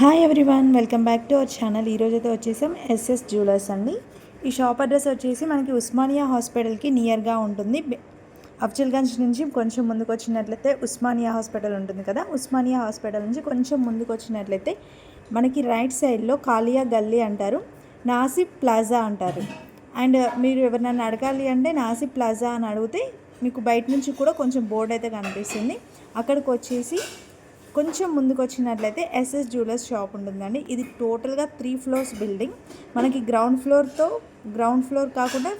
Hi everyone welcome back to our channel ఈరోజు అయితే వచ్చేసాం ఎస్ఎస్ జ్యువెలర్స్ అండి. ఈ షాప్ అడ్రస్ వచ్చేసి మనకి ఉస్మానియా హాస్పిటల్కి నియర్గా ఉంటుంది. అఫ్జల్గంజ్ నుంచి కొంచెం ముందుకు వచ్చినట్లయితే ఉస్మానియా హాస్పిటల్ ఉంటుంది కదా. ఉస్మానియా హాస్పిటల్ నుంచి కొంచెం ముందుకు వచ్చినట్లయితే మనకి రైట్ సైడ్లో కాలియా గల్లీ అంటారు నాసి ప్లాజా అంటారు. అండ్ మీరు ఎవరినైనా అడగాలి అంటే నాసిప్ ప్లాజా అని అడిగితే మీకు బయట నుంచి కూడా కొంచెం బోర్డు అయితే కనిపిస్తుంది. అక్కడికి వచ్చేసి కొంచెం ముందుకు వచ్చినట్లయితే ఎస్ఎస్ జ్యువెలర్స్ షాప్ ఉంటుందండి. ఇది టోటల్గా త్రీ ఫ్లోర్స్ బిల్డింగ్ మనకి గ్రౌండ్ ఫ్లోర్తో గ్రౌండ్ ఫ్లోర్ కాకుండా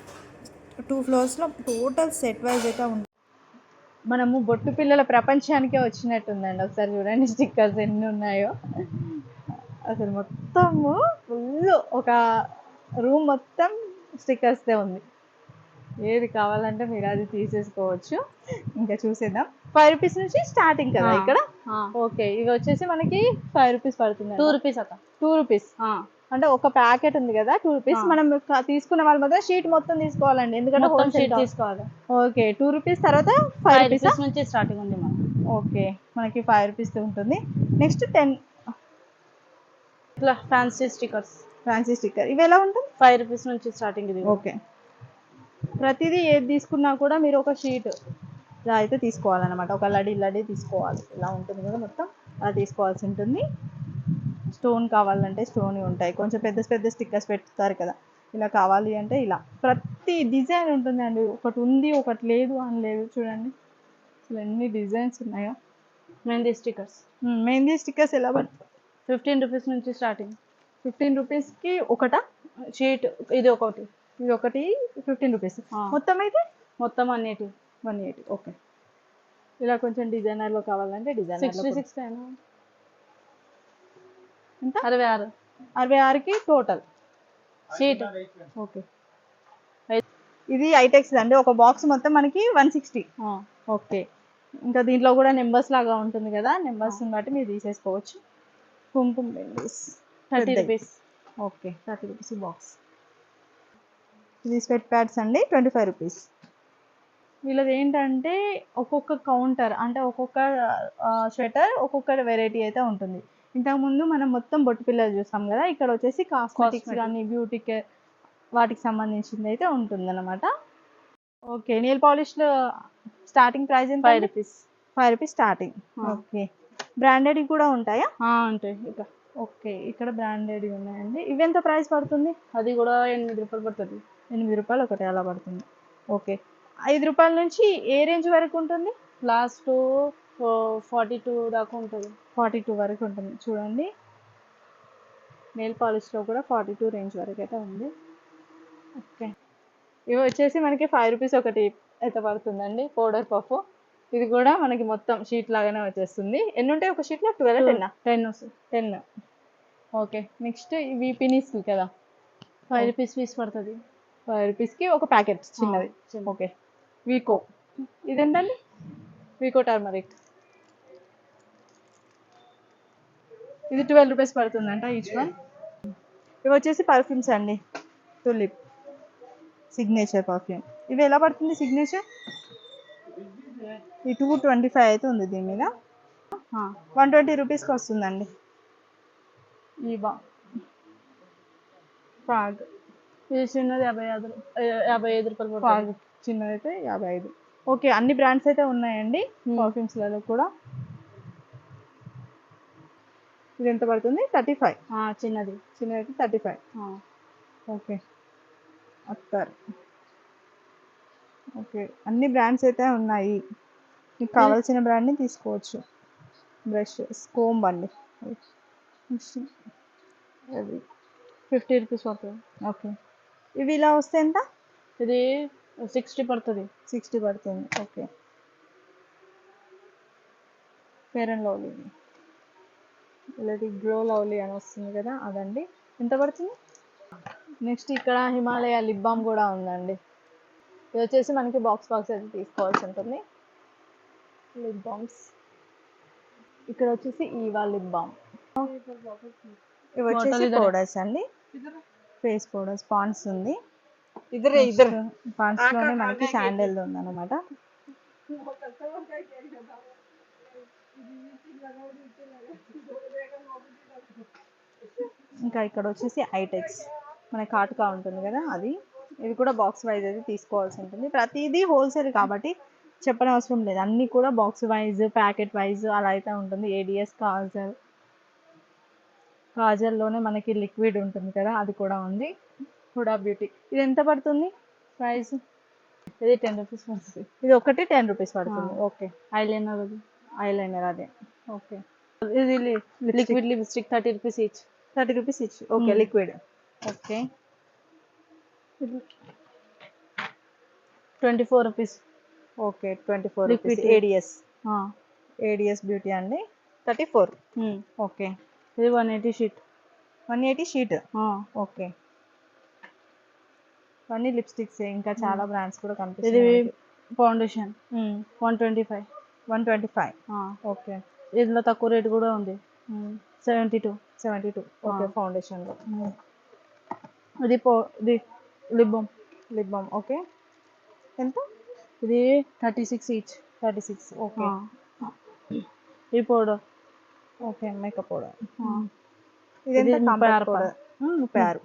టూ ఫ్లోర్స్లో టోటల్ సెట్ వైజ్ అయితే ఉంటుంది మనము బొట్టు పిల్లల ప్రపంచానికే వచ్చినట్టుందండి. ఒకసారి చూడండి స్టిక్కర్స్ ఎన్ని ఉన్నాయో. అసలు మొత్తము ఫుల్ ఒక రూమ్ మొత్తం స్టిక్కర్స్దే ఉంది. ఏది కావాలంటే మీరు అది తీసేసుకోవచ్చు. ఇంకా చూసేద్దాం. ఫైవ్ రూపీస్ నుంచి స్టార్టింగ్ కదా. ఇక్కడ? ఓకే ఇవి వచ్చేసి మనకి ఫైవ్ రూపీస్ పడుతుంది టూ రూపీస్ అక్క. టూ రూపీస్ అంటే ఒక ప్యాకెట్ ఉంది కదా టూ రూపీస్. మనం తీసుకున్న వాళ్ళు మాత్రం షీట్ మొత్తం తీసుకోవాలండి. ఎందుకంటే కా- తీసుకోవాలి. ఓకే టూ రూపీస్ తర్వాత ఫైవ్ రూపీస్ నుంచి స్టార్టింగ్ ఉంది మనం ఓకే మనకి ఫైవ్ రూపీస్ ఉంటుంది. నెక్స్ట్ టెన్ ఇట్లా ఫ్యాన్సీ స్టిక్కర్స్ ఫ్యాన్సీ స్టిక్కర్ ఇవి ఎలా ఉంటుంది? ఫైవ్ రూపీస్ నుంచి స్టార్టింగ్ ఇది. ఓకే ప్రతిదీ ఏది తీసుకున్నా కూడా మీరు ఒక షీట్ ఇలా అయితే తీసుకోవాలన్నమాట. ఒక లడి లడి తీసుకోవాలి. ఇలా ఉంటుంది కదా మొత్తం. అలా తీసుకోవాల్సి ఉంటుంది. స్టోన్ కావాలంటే స్టోన్ ఉంటాయి. కొంచెం పెద్ద పెద్ద స్టిక్కర్స్ పెడతారు కదా. ఇలా కావాలి అంటే ఇలా. ప్రతి డిజైన్ ఉంటుందండి. ఒకటి ఉంది ఒకటి లేదు అని లేదు. చూడండి. అసలు ఎన్ని డిజైన్స్ ఉన్నాయో. మెహందీ స్టిక్కర్స్. మెహందీ స్టిక్కర్స్ ఎలా పడుతుంది ఫిఫ్టీన్ రూపీస్ నుంచి స్టార్టింగ్. ఫిఫ్టీన్ రూపీస్కి ఒకటా? షీట్ ఇది ఒకటి. ఇది ఒకటి ఫిఫ్టీన్ రూపీస్. మొత్తం అయితే? మొత్తం అన్నిటి. One eighty. ఓకే. ఇలా కొంచెం డిజైనర్లో కావాలంటే సిక్స్టీ డిజైనర్ సిక్స్ ఎంత? అరవై ఆరు. అరవై ఆరుకి టోటల్. షీట్. ఓకే. ఇది ఐటెక్స్ అండి. ఒక బాక్స్ మొత్తం మనకి వన్ సిక్స్టీ. ఓకే. ఇంకా దీంట్లో కూడా నెంబర్స్ లాగా ఉంటుంది కదా. నెంబర్స్ బట్టి మీరు తీసేసుకోవచ్చు. కుంకుమ bindis. Thirty rupees. Okay. Thirty rupees box. ఇది స్వెట్ ప్యాడ్స్ అండి. Twenty five rupees. వీళ్ళది ఏంటంటే ఒక్కొక్క కౌంటర్ అంటే ఒక్కొక్క స్వెటర్ ఒక్కొక్క వెరైటీ అయితే ఉంటుంది. ఇంతకుముందు మనం మొత్తం బొట్టు పిల్లలు చూస్తాం కదా ఇక్కడ వచ్చేసి కాస్మెటిక్స్. కానీ బ్యూటీ కేర్ వాటికి సంబంధించింది అయితే ఉంటుందన్నమాట. ఓకే నెయిల్ పాలిష్లో స్టార్టింగ్ ప్రైస్ ఎంత five rupees. Five rupees starting. Okay branded కూడా ఉంటాయా? ఉంటాయి ఇక ఓకే ఇక్కడ బ్రాండెడ్ ఉన్నాయండి. ఇవి ఎంత ప్రైస్ పడుతుంది? అది కూడా ఎనిమిది రూపాయలు పడుతుంది. ఎనిమిది రూపాయలు ఒకటి అలా పడుతుంది. ఓకే ఐదు రూపాయల నుంచి ఏ రేంజ్ వరకు ఉంటుంది? లాస్ట్ ఫార్టీ టూ దాకా ఉంటుంది. ఫార్టీ టూ వరకు ఉంటుంది. చూడండి. నెయిల్ పాలిష్లో కూడా ఫార్టీ టూ రేంజ్ వరకు అయితే ఉంది. ఓకే. ఇవి వచ్చేసి మనకి ఫైవ్ రూపీస్ ఒకటి అయితే పడుతుందండి. పౌడర్ పఫ్ ఇది కూడా మనకి మొత్తం షీట్ లాగానే వచ్చేస్తుంది. ఎన్ని ఉంటాయి ఒక షీట్లో ట్వెల్వ్ టెన్ టెన్ వస్తుంది టెన్ ఓకే నెక్స్ట్ ఇవి పినీస్ కదా. ఫైవ్ రూపీస్ పీస్ పడుతుంది. ఫైవ్ రూపీస్కి ఒక ప్యాకెట్ చిన్నది. Okay Vicco. ఇదేంటండి? Vicco turmeric. ఇది ట్వెల్వ్ రూపీస్ పడుతుందంట ఈచ్ వన్ ఇవి వచ్చేసి పర్ఫ్యూమ్స్ అండి. టులిప్ సిగ్నేచర్ పర్ఫ్యూమ్ ఇవి ఎలా పడుతుంది సిగ్నేచర్ ఈ టూ ట్వంటీ ఫైవ్ అయితే ఉంది దీని మీద. వన్ ట్వంటీ రూపీస్కి వస్తుందండి. ఈ బా ఫ్రాగ్. ఇది చిన్నది యాభై ఐదు యాభై ఐదు రూపాయలు ఫాగ్ చిన్నదైతే యాభై ఐదు ఓకే అన్ని బ్రాండ్స్ అయితే ఉన్నాయండి Hmm. పర్ఫ్యూమ్స్లలో కూడా. ఇది ఎంత పడుతుంది? Thirty five. ఆ, చిన్నది. చిన్నదైతే థర్టీ ఫైవ్. ఓకే. అత్తర్. ఓకే అన్ని బ్రాండ్స్ అయితే ఉన్నాయి. మీకు కావాల్సిన బ్రాండ్ని తీసుకోవచ్చు. బ్రష్ స్కోంబ్ అండి. అది ఫిఫ్టీ రూపీస్ పడుతుంది ఓకే. ఇవి ఇలా వస్తే ఎంత? ఇది సిక్స్టీ పడుతుంది. సిక్స్టీ పడుతుంది. ఓకే. ఫేర్ అండ్ లవ్లీ ఇలాంటి గ్లో లవ్లీ అని వస్తుంది కదా అదండి. ఎంత పడుతుంది? నెక్స్ట్ ఇక్కడ హిమాలయ లిప్ బామ్ కూడా ఉందండి. ఇది వచ్చేసి మనకి బాక్స్ బాక్స్ అయితే తీసుకోవాల్సి ఉంటుంది. లిప్ బామ్స్ ఇక్కడ వచ్చేసి ఈవా లిప్ బామ్. ఇవి వచ్చేసి. పౌడర్స్ అండి. ఫేస్ పౌడర్స్ పాండ్స్ ఉంది. ఇద్దరే ఇద్దరు లోనే మనకి శాండల్ ఉంది అనమాట ఇంకా ఇక్కడ వచ్చేసి ఐటెక్స్ మన కాటుకా ఉంటుంది కదా అది. ఇది కూడా బాక్స్ వైజ్ అయితే తీసుకోవాల్సి ఉంటుంది. ప్రతిదీ హోల్సేల్ కాబట్టి చెప్పని అవసరం లేదు. అన్నీ కూడా బాక్స్ వైజ్ ప్యాకెట్ వైజ్ అలా అయితే ఉంటుంది. ఏడిఎస్ కాజల్ కాజల్లోనే మనకి లిక్విడ్ ఉంటుంది కదా అది కూడా ఉంది. హుడా బ్యూటీ ఇది ఎంత పడుతుంది? ప్రైస్ ఇది టెన్ రూపీస్ పడుతుంది. ఇది ఒకటి టెన్ రూపీస్ పడుతుంది. ఓకే ఐలైనర్ అది. ఐలైనర్ అదే. ఓకే ఇది liquid lipstick thirty rupees each thirty rupees ఇచ్చి okay. Liquid okay twenty four rupees okay twenty four. Rupees ADS ADS beauty అండి. థర్టీ ఫోర్ ఓకే ఇది one eighty sheet one eighty sheet okay అన్ని lipsticks ఇంకా చాలా brands కూడా ఇది కనిపిస్తాయి foundation? One twenty five. One twenty five. Okay. ఇందులో తక్కువ రేట్ కూడా ఉంది. Seventy two. Seventy two. Okay. ఫౌండేషన్లో. ఇది పో ఇది lip balm. Lip balm okay. ఎంత? ఇది thirty six each. Thirty six okay. ఈ పౌడర్. Okay makeup powder. ఇది ఇది ముప్పై ఆరు పౌడర్. ముప్పై ఆరు.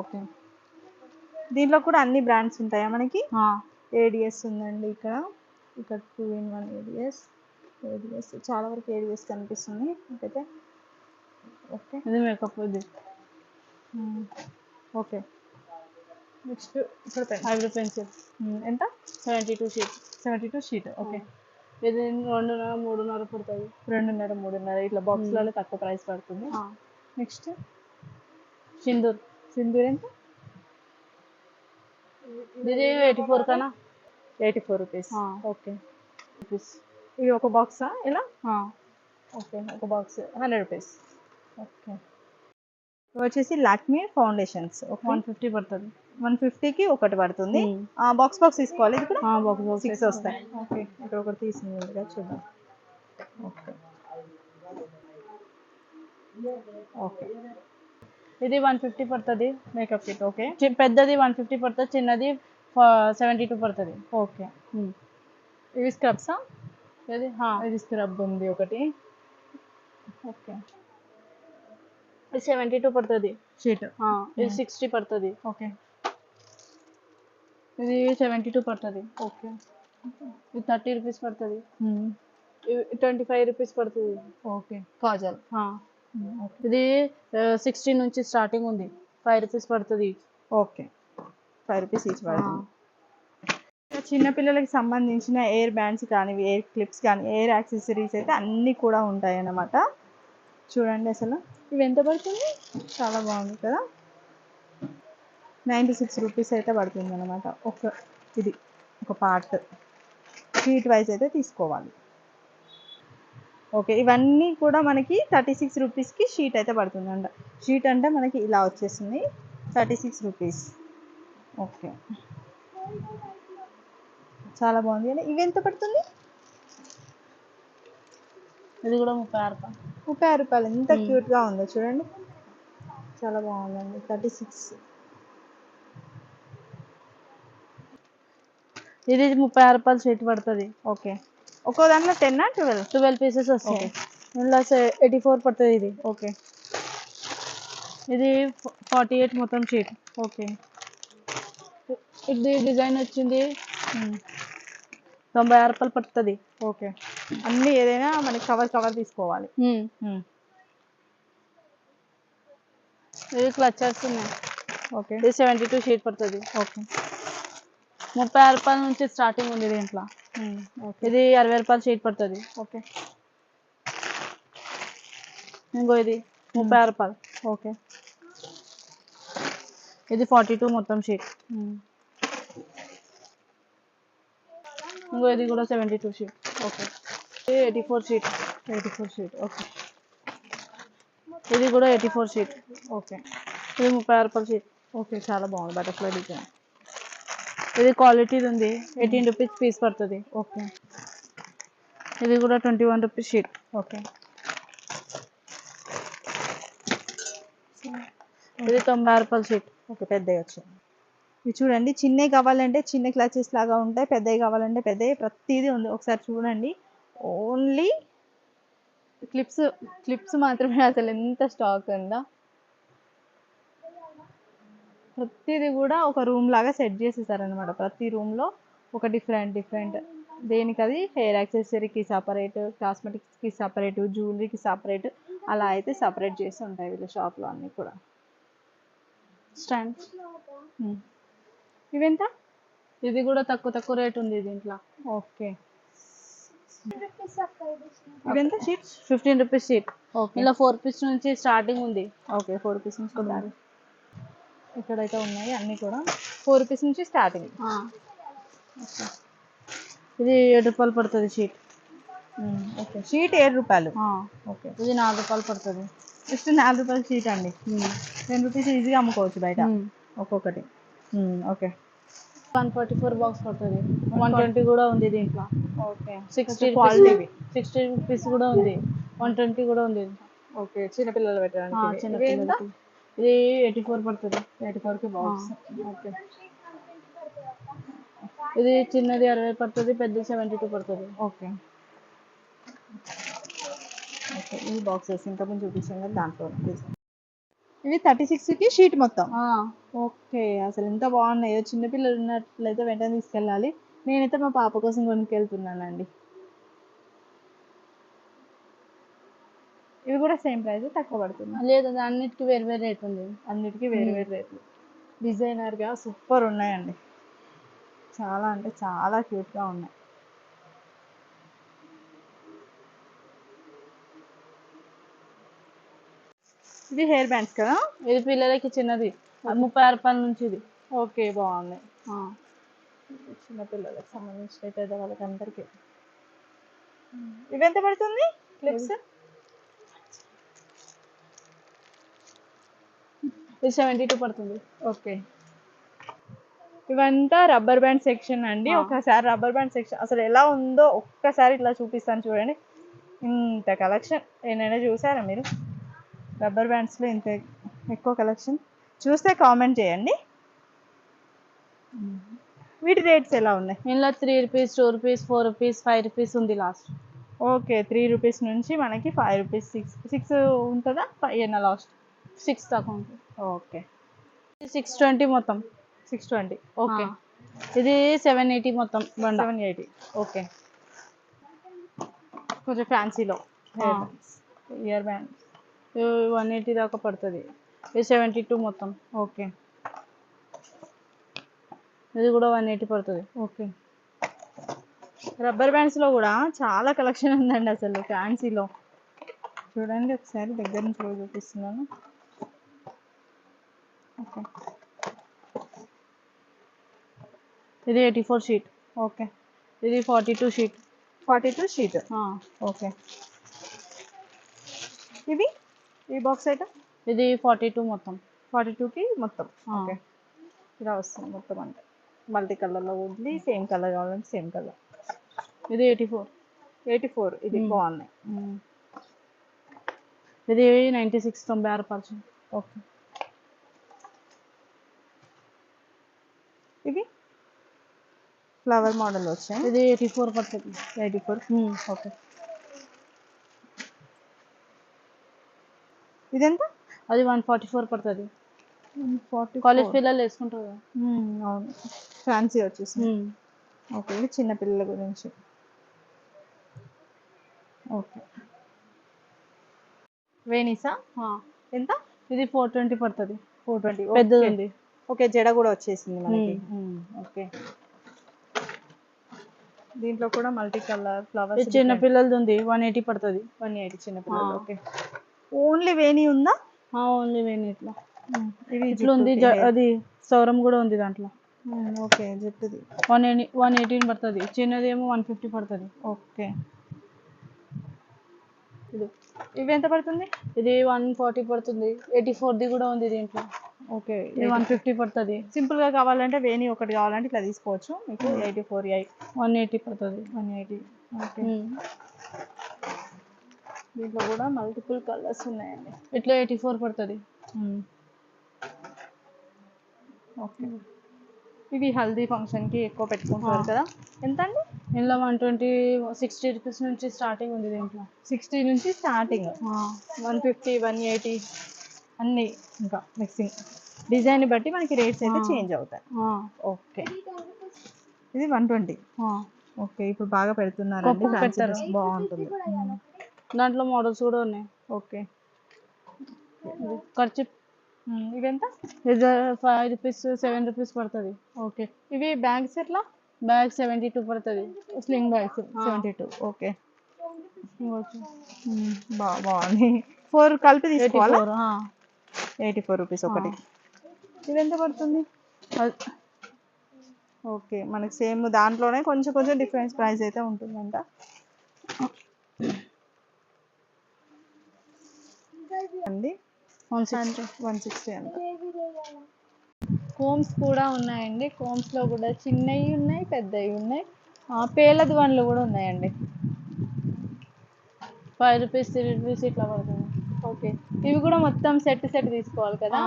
ఓకే. దీంట్లో కూడా అన్ని బ్రాండ్స్ ఉంటాయా మనకి? ఏడిఎస్ ఉందండి ఇక్కడ. ఇక్కడ two in one ADS ADS చాలా వరకు ఏడిఎస్ కనిపిస్తుంది. అయితే ఓకే. ఇది మేకప్ ఇది. ఓకే. నెక్స్ట్ ఇక్కడ ఐబ్రో పెన్సిల్ ఎంత? Seventy two sheet. Seventy two sheet. Okay. ఇది రెండున్నర మూడున్నర పడుతుంది. రెండున్నర మూడున్నర. ఇట్లా బాక్స్లలో తక్కువ ప్రైస్ పడుతుంది. నెక్స్ట్ సింధూర్. సింధూర్ ఎంత? ఇది ఎయిటీ ఫోర్ కన్నా? Eighty four rupees. Okay rupees ఇది ఒక బాక్సా ఇలా ఓకే ఒక బాక్స్ హండ్రెడ్ రూపీస్ ఓకే వచ్చేసి Lakme foundations okay one fifty పడుతుంది. వన్ ఫిఫ్టీకి ఒకటి పడుతుంది. Hmm. బాక్స్ బాక్స్ తీసుకోవాలి. ఇది కూడా బాక్స్ బాక్స్ సిక్స్ వస్తాయి. ఓకే ఇక్కడ ఒకటి తీసింది ముందుగా చూద్దాం. ఓకే ఓకే ఇది వన్ ఫిఫ్టీ పడుతుంది. మేకప్ కిట్ ఓకే పెద్దది వన్ ఫిఫ్టీ పడుతుంది చిన్నది సెవెంటీ టూ పడుతుంది. ఓకే ఇవి స్క్రబ్సా ఇది. ఇది స్క్రబ్ ఉంది ఒకటి. ఓకే ఇది సెవెంటీ టూ పడుతుంది షీట్ ఇది సిక్స్టీ పడుతుంది. ఓకే ఇది సెవెంటీ టూ పడుతుంది. ఓకే ఇది థర్టీ రూపీస్ పడుతుంది. ట్వంటీ ఫైవ్ రూపీస్ పడుతుంది. ఓకే కాజల్. ఇది సిక్స్టీ నుంచి స్టార్టింగ్ ఉంది. ఫైవ్ రూపీస్ పడుతుంది. ఓకే. ఫైవ్ రూపీస్ ఈచ్ పడుతుంది. చిన్నపిల్లలకి సంబంధించిన ఎయిర్ బ్యాండ్స్ కానీ ఎయిర్ క్లిప్స్ కానీ ఎయిర్ యాక్సెసరీస్ అయితే అన్నీ కూడా ఉంటాయి అన్నమాట చూడండి అసలు. ఇవి ఎంత పడుతుంది? చాలా బాగుంది కదా. నైంటీ సిక్స్ రూపీస్ అయితే పడుతుంది అనమాట ఒక ఇది ఒక పార్ట్ షీట్ వైజ్ అయితే తీసుకోవాలి. ఓకే ఇవన్నీ కూడా మనకి థర్టీ సిక్స్ రూపీస్కి షీట్ అయితే పడుతుందంట. షీట్ అంటే మనకి ఇలా వచ్చేసింది థర్టీ సిక్స్ రూపీస్. ఓకే. చాలా బాగుంది. అండి ఇవి ఎంత పడుతుంది? ఇది కూడా ముప్పై ఆరు రూపాయలు. ముప్పై ఆరు రూపాయలు. ఎంత. క్యూట్గా ఉందో చూడండి. చాలా బాగుందండి థర్టీ సిక్స్. ఇది ముప్పై ఆరు రూపాయలు షీట్ పడుతుంది. ఓకే. ఒక్కో దాంట్లో టెన్ ట్వెల్వ్ ట్వెల్వ్ పీసెస్ వస్తాయి. ఇందులో ఎయిటీ ఫోర్ పడుతుంది ఇది. ఓకే ఇది ఫార్టీ ఎయిట్ మొత్తం షీట్ ఓకే ఇది డిజైన్ వచ్చింది. తొంభై ఆరు రూపాయలు పడుతుంది. ఓకే అన్నీ ఏదైనా మనకి కవర్ కవర్ తీసుకోవాలి. ఇది క్లచర్స్ ఉన్నాయి ఓకే ఇది సెవెంటీ టూ షీట్ పడుతుంది. ఓకే ముప్పై ఆరు రూపాయల నుంచి స్టార్టింగ్ ఉంది దీంట్లో. ఇది అరవై రూపాయలు షీట్ పడుతుంది. ఓకే ఇంకో ఇది ముప్పై ఆరు రూపాయలు. ఓకే ఇది ఫార్టీ టూ మొత్తం షీట్. ఇంకో ఇది కూడా సెవెంటీ టూ షీట్. ఓకే ఇది eighty four sheet. Eighty four sheet. Okay ఇది కూడా ఎయిటీ ఫోర్ షీట్. ఓకే ఇది ముప్పై ఆరు రూపాయల షీట్. ఓకే చాలా బాగుంది బటర్ఫ్లై డిజైన్ ఇది క్వాలిటీది ఉంది. ఎయిటీన్ రూపీస్ పీస్ పడుతుంది. ఓకే ఇది కూడా twenty one rupees sheet okay ఇది తొంభై ఆరు రూపాయల షీట్ ఓకే పెద్దవి వచ్చాయి. ఇవి చూడండి చిన్నవి కావాలంటే చిన్న క్లచెస్ లాగా ఉంటాయి పెద్దవి కావాలంటే పెద్దవి. ప్రతిదీ ఉంది. ఒకసారి చూడండి. ఓన్లీ క్లిప్స్ క్లిప్స్ మాత్రమే. అసలు ఎంత స్టాక్ ఉందా? ప్రతిదీ కూడా ఒక రూమ్ లాగా సెట్ చేసేసారనమాట ప్రతి రూమ్లో ఒక డిఫరెంట్ డిఫరెంట్. దేనికి అది హెయిర్ యాక్సెసరీకి సపరేట్ కాస్మెటిక్స్కి సపరేట్ జ్యువెలరీకి సపరేట్ అలా అయితే సపరేట్ చేసి ఉంటాయి వీళ్ళ షాప్లో అన్నీ కూడా. స్టాండ్. ఇవెంత? ఇది కూడా తక్కువ తక్కువ రేట్ ఉంది దీంట్లో. Okay. ఇవెంత? Sheets fifteen rupees sheet. Okay. ఇలా ఫోర్ పీస్ నుంచి స్టార్టింగ్ ఉంది. ఓకే. ఫోర్ రూపీస్ నుంచి ఇక్కడైతే ఉన్నాయి అన్నీ కూడా. ఫోర్ రూపీస్ నుంచి స్టార్టింగ్. ఇది ఏడు రూపాయలు పడుతుంది షీట్ ఓకే షీట్ ఏడు రూపాయలు. ఓకే. ఇది నాలుగు రూపాయలు పడుతుంది. జస్ట్ నాలుగు రూపాయల షీట్ అండి. టెన్ రూపీస్ ఈజీగా అమ్ముకోవచ్చు బయట. ఒక్కొక్కటి. Okay. One forty four box పడుతుంది వన్ ట్వంటీ కూడా ఉంది దీంట్లో. ఓకే. సిక్స్టీ క్వాలిటీవి సిక్స్టీ రూపీస్ కూడా ఉంది. వన్ ట్వంటీ కూడా ఉంది. ఓకే చిన్నపిల్లలు పెట్టడానికి చిన్న ఇవి. ఎంత? పిల్లలకి. ఇది ఎయిటీ ఫోర్ పడుతుంది ఎయిటీ ఫోర్కి బాక్స్ ఓకే ఇది చిన్నది అరవై పడుతుంది పెద్దది సెవెంటీ టూ పడుతుంది. ఓకే ఓకే ఈ బాక్సెస్ ఇంకా కొంచెం చూపించాం కదా దాంట్లో ఇవి థర్టీ సిక్స్కి షీట్ మొత్తం. ఓకే అసలు ఎంత బాగున్నాయో చిన్నపిల్లలు ఉన్నట్లయితే వెంటనే తీసుకెళ్ళాలి. నేనైతే మా పాప కోసం కొనుక్కెళ్తున్నానండి. ఇవి కూడా సేమ్ ప్రైస్ తక్కువ పడుతుంది లేదు అన్నిటికీ వేరు వేరు రేట్ ఉంది అన్నిటికీ వేరు వేరు రేట్లు. డిజైనర్గా సూపర్ ఉన్నాయండి. చాలా అంటే చాలా క్యూట్గా ఉన్నాయి. ఇది హెయిర్ బ్యాండ్స్ కదా? ఇది పిల్లలకి చిన్నది. ముప్పై ఆరు రూపాయల నుంచి ఇది. ఓకే బాగున్నాయి ఆ, చిన్నపిల్లలకు సంబంధించిన పెద్దవాళ్ళకి అందరికీ ఇవి ఎంత పడుతుంది? క్లిప్స్ ఇది సెవెంటీ టూ పడుతుంది. ఓకే ఇవంతా రబ్బర్ బ్యాండ్ సెక్షన్ అండి. ఒకసారి రబ్బర్ బ్యాండ్ సెక్షన్ అసలు ఎలా ఉందో ఒక్కసారి ఇట్లా చూపిస్తాను చూడండి. ఇంత కలెక్షన్ ఏమైనా చూసారా మీరు? రబ్బర్ బ్యాండ్స్లో ఇంత ఎక్కువ కలెక్షన్ చూస్తే కామెంట్ చేయండి. వీటి రేట్స్ ఎలా ఉన్నాయి? ఇందులో three rupees two rupees four rupees five rupees ఉంది లాస్ట్ ఓకే త్రీ రూపీస్ నుంచి మనకి ఫైవ్ రూపీస్ సిక్స్ సిక్స్ ఉంటుందా? ఫైవ్ ఏనా లాస్ట్ సిక్స్ దాకా ఉంటుంది. ఓకే. సిక్స్ ట్వంటీ మొత్తం. Six twenty okay. ఇది సెవెన్ ఎయిటీ మొత్తం బండ. Seven eighty okay. కొంచెం ఫ్యాన్సీలో. ఇయర్ బ్యాండ్ వన్ ఎయిటీ దాకా పడుతుంది. ఇది సెవెంటీ టూ మొత్తం. ఓకే. ఇది కూడా వన్ ఎయిటీ పడుతుంది. ఓకే. రబ్బర్ బ్యాండ్స్లో కూడా చాలా కలెక్షన్ ఉందండి అసలు ఫ్యాన్సీలో చూడండి ఒకసారి దగ్గర నుంచి చూపిస్తున్నాను. ఓకే ఇది ఎయిటీ ఫోర్ షీట్ ఓకే ఇది forty two sheet forty two sheet okay ఇవి? ఈ బాక్స్ అయితే? ఇది ఫార్టీ టూ మొత్తం. ఫార్టీ టూకి మొత్తం. ఓకే ఇలా వస్తుంది మొత్తం అంటే మల్టీ కలర్లో ఉంది సేమ్ కలర్ కావాలంటే సేమ్ కలర్ ఇది ఎయిటీ ఫోర్ ఎయిటీ ఫోర్ ఇది Hmm. బాగున్నాయి. ఇది నైంటీ సిక్స్ తొంభై ఆరు పర్సెంట్. ఓకే ఇవి ఫ్లవర్ మోడల్ వచ్చాయి ఇది ఎయిటీ ఫోర్ పడుతుంది. Eighty four okay. ఇదెంత? అది వన్ ఫార్టీ ఫోర్ పడుతుంది ఫార్టీ కాలేజ్ పిల్లలు వేసుకుంటారు. అవును. ఫ్యాన్సీ వచ్చేసింది. ఉమ్. ఓకే ఇది చిన్న పిల్లల గురించి. ఓకే. వేణీసా. ఎంత? ఇది ఫోర్ ట్వంటీ పడుతుంది. ఫోర్ ట్వంటీ పెద్దది. ఉంది ఓకే జడ కూడా వచ్చేసింది మనకి. ఓకే. దీంట్లో కూడా మల్టీ కలర్ ఫ్లవర్స్ చిన్న పిల్లలది ఉంది వన్ ఎయిటీ పడుతుంది. వన్ ఎయిటీ చిన్న పిల్లలు. ఓకే ఓన్లీ వేణి ఉందా? ఓన్లీ వేణి ఇట్లా. ఇట్లా ఉంది అది సౌరం కూడా ఉంది దాంట్లో. ఓకే జుట్టుది. వన్ ఎయిటీ వన్ ఎయిటీన్ పడుతుంది. చిన్నది ఏమో వన్ ఫిఫ్టీ పడుతుంది. ఓకే ఇది. ఇవి ఎంత పడుతుంది? ఇది వన్ ఫార్టీ పడుతుంది. ఎయిటీ ఫోర్ది కూడా ఉంది దీంట్లో. ఓకే వన్ ఫిఫ్టీ పడుతుంది. సింపుల్గా కావాలంటే వేణి ఒకటి కావాలంటే ఇట్లా తీసుకోవచ్చు. మీకు eighty four eight. One eighty పడుతుంది వన్ ఎయిటీ ఓకే. ఉమ్. దీంట్లో కూడా మల్టిపుల్ కలర్స్ ఉన్నాయండి. ఇట్లా ఎయిటీ ఫోర్ పడుతుంది ఓకే. ఇవి హల్దీ ఫంక్షన్కి ఎక్కువ పెట్టుకుంటారు ఆ. కదా. ఎంత అండి ఇందులో వన్ ట్వంటీ సిక్స్టీ రూపీస్ నుంచి స్టార్టింగ్ ఉంది దీంట్లో. సిక్స్టీ నుంచి starting one fifty one eighty అన్నీ ఇంకా మిక్సింగ్ డిజైన్ బట్టి మనకి రేట్స్ అయితే. చేంజ్ అవుతాయి. ఆ, ఓకే ఇది వన్ ట్వంటీ ఆ. ఓకే ఇప్పుడు బాగా పెట్టారు. డ్రెస్ బాగుంటుంది. దాంట్లో మోడల్స్ కూడా ఉన్నాయి. ఓకే ఖర్చు. ఇవెంత ఇది ఫైవ్ రూపీస్ సెవెన్ రూపీస్ పడుతుంది. ఓకే ఇవి బ్యాగ్స్ ఎట్లా? బ్యాగ్ సెవెంటీ టూ పడుతుంది sling bags. Seventy two okay బాగుంది. ఫోర్ కలిపి తీసుకోవాలా? ఎయిటీ ఫోర్ రూపీస్ ఒకటి. ఇది ఎంత పడుతుంది ఓకే మనకి సేమ్ దాంట్లోనే కొంచెం కొంచెం డిఫరెన్స్ ప్రైస్ అయితే ఉంటుందంట. అండి వన్ సిక్స్టీ వన్ సిక్స్టీ అంట. కోమ్స్ కూడా ఉన్నాయండి. కోమ్స్లో కూడా చిన్నవి ఉన్నాయి పెద్దవి ఉన్నాయి. ఆ, పేలది వన్లు కూడా ఉన్నాయండి. ఫైవ్ రూపీస్ త్రీ రూపీస్ ఇట్లా పడుతుంది. ఓకే. ఇవి కూడా మొత్తం సెట్ సెట్ తీసుకోవాలి కదా.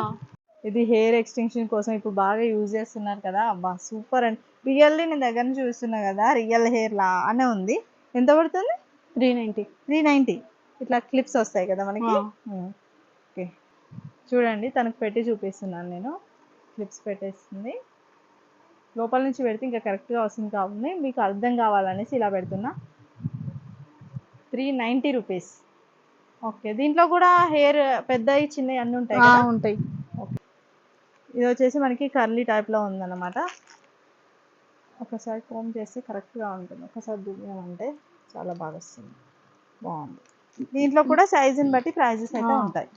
ఇది హెయిర్ ఎక్స్టెన్షన్ కోసం ఇప్పుడు బాగా యూజ్ చేస్తున్నారు కదా. అబ్బా సూపర్ అండి రియల్లీ నేను దగ్గర నుంచి చూస్తున్నా కదా రియల్ హెయిర్ లానే ఉంది. ఎంత పడుతుంది? Three ninety. Three ninety. ఇట్లా క్లిప్స్ వస్తాయి కదా మనకి. ఓకే. చూడండి తనకు పెట్టి చూపిస్తున్నాను నేను. క్లిప్స్ పెట్టేస్తుంది లోపల నుంచి పెడితే ఇంకా కరెక్ట్గా వస్తుంది కాబట్టి మీకు అర్థం కావాలనేసి ఇలా పెడుతున్నా. Three ninety rupees. ఓకే. దీంట్లో కూడా హెయిర్ పెద్దవి చిన్నవి అన్నీ ఉంటాయి ఉంటాయి. ఇది వచ్చేసి మనకి కర్లీ టైప్లో ఉందన్నమాట. ఒకసారి కోమ్ చేస్తే కరెక్ట్గా ఉంటుంది. ఒకసారి దువ్వామంటే చాలా బాగా వస్తుంది. బాగుంది. దీంట్లో కూడా సైజుని బట్టి ప్రైజెస్ అయితే. ఉంటాయి.